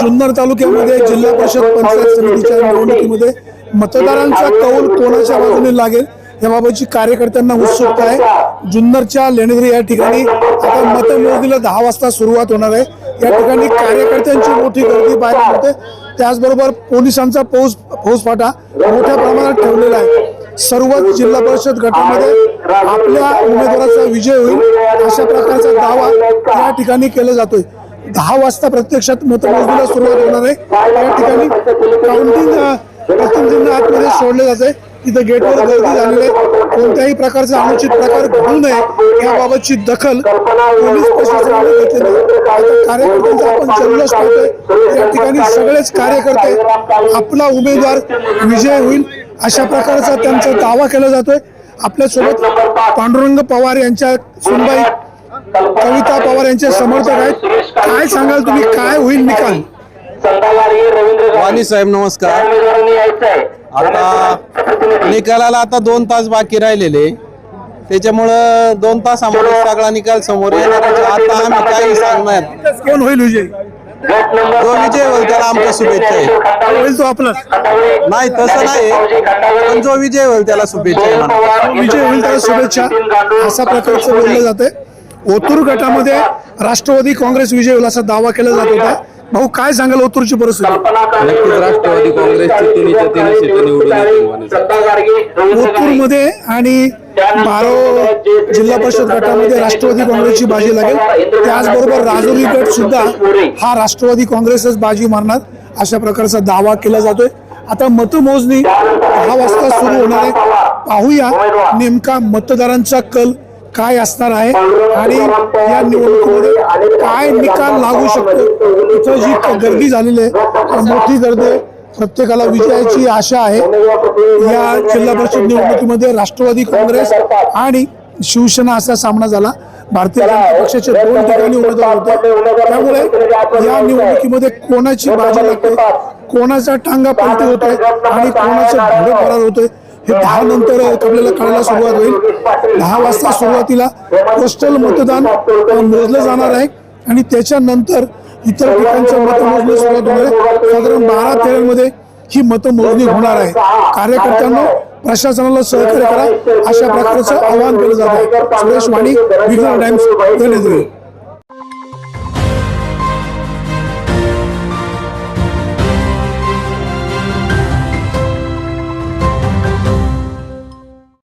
जुन्नर तालुक्यामध्ये जिल्हा परिषद पंचायत समितीच्या निवडणुकीमध्ये मतदारांचा कौल कोणाच्या बाजूने लागेल याबाबतची कार्यकर्त्यांना उत्सुकता आहे. जुन्नरच्या लेणेद्री या ठिकाणी आता मतमोजणीला दहा वाजता सुरुवात होणार आहे. या ठिकाणी कार्यकर्त्यांची मोठी गर्दी पाहायला मिळते. त्याचबरोबर पोलिसांचा फौज फौजफाटा मोठ्या प्रमाणात ठेवलेला आहे. सर्वच जिल्हा परिषद गटामध्ये आपल्या उमेदवाराचा विजय होईल अशा प्रकारचा दावा या ठिकाणी केला जातोय. दहा वाजता प्रत्यक्षात मतमोजणीला सुरुवात होणार आहे. या ठिकाणी काउंटिंग प्रतिनिधींना आतमध्ये सोडले जाते. तिथे गेटवर गर्दी झालेली आहे. कोणत्याही प्रकारचा अनुचित प्रकार घडू नये याबाबतची दखल पोलीस प्रशासनाने घेतलेली आता कार्यकर्त्यांचा आपण जल्लोष पाहतोय. या ठिकाणी सगळेच कार्यकर्ते आपला उमेदवार विजय होईल अशा प्रकारचा त्यांचा दावा केला जातोय. आपल्यासोबत पांडुरंग पवार यांच्या सुनबाई कविता पवार यांचे समर्थक आहेत. काय सांगाल तुम्ही? काय होईल निकाल? वाणी साहेब नमस्कार. आता निकालाला आता दोन तास बाकी राहिलेले. त्याच्यामुळं दोन तासामध्ये सगळा निकाल समोर येणार आहे. आता आम्ही काही सांगणार. कोण होईल विजय? जो विजय होईल त्याला आमच्या शुभेच्छा आहे. होईल तो आपलाच नाही तसं नाही. पण जो विजय होईल त्याला शुभेच्छा. विजय होईल त्याला शुभेच्छा. अशा प्रकारचं बोललं जाते ओतूर गटामध्ये राष्ट्रवादी काँग्रेस विजय होईल असा दावा केला जात होता. भाऊ काय सांगाल ओतूरची परिस्थिती? नक्कीच राष्ट्रवादी काँग्रेसची तिन्हीच्या तिन्ही सीटं निवडून येतील म्हणायचं. ओतूरमध्ये आणि बारो जिल्हा परिषद गटामध्ये राष्ट्रवादी काँग्रेसची बाजी लागेल. त्याचबरोबर राजुरी गट सुद्धा हा राष्ट्रवादी काँग्रेसच बाजी मारणार अशा प्रकारचा दावा केला जातोय. आता मतमोजणी दहा वाजता सुरू होणार आहे. पाहूया नेमका मतदारांचा कल काय असणार आहे आणि या निवडणुकीमध्ये काय निकाल लागू शकतो? इथं जी गर्दी झालेली आहे मोठी गर्दी प्रत्येकाला विजयाची आशा आहे. या जिल्हा परिषद निवडणुकीमध्ये राष्ट्रवादी काँग्रेस आणि शिवसेना असा सामना झाला. भारतीय जनता पक्षाचे दोन ठिकाणी उमेदवार होते. त्यामुळे या निवडणुकीमध्ये कोणाची बाजी लागते? कोणाचा टांगा पलटी होतोय आणि कोणाचं घोडे फरार होतोय हे दहा नंतर आपल्याला कळायला सुरुवात होईल. दहा वाजता सुरुवातीला पोस्टल मतदान मोजलं जाणार आहे. आणि त्याच्यानंतर इतर ठिकाणचं मतमोजणी सुरुवात होणार आहे. साधारण बारा तेरामध्ये ही मतमोजणी होणार आहे. कार्यकर्त्यांना प्रशासनाला सहकार्य करा. अशा प्रकारचं आवाहन केलं जात आहे. सुरेश वाणी विघ्न टाइम्स धन्यवाद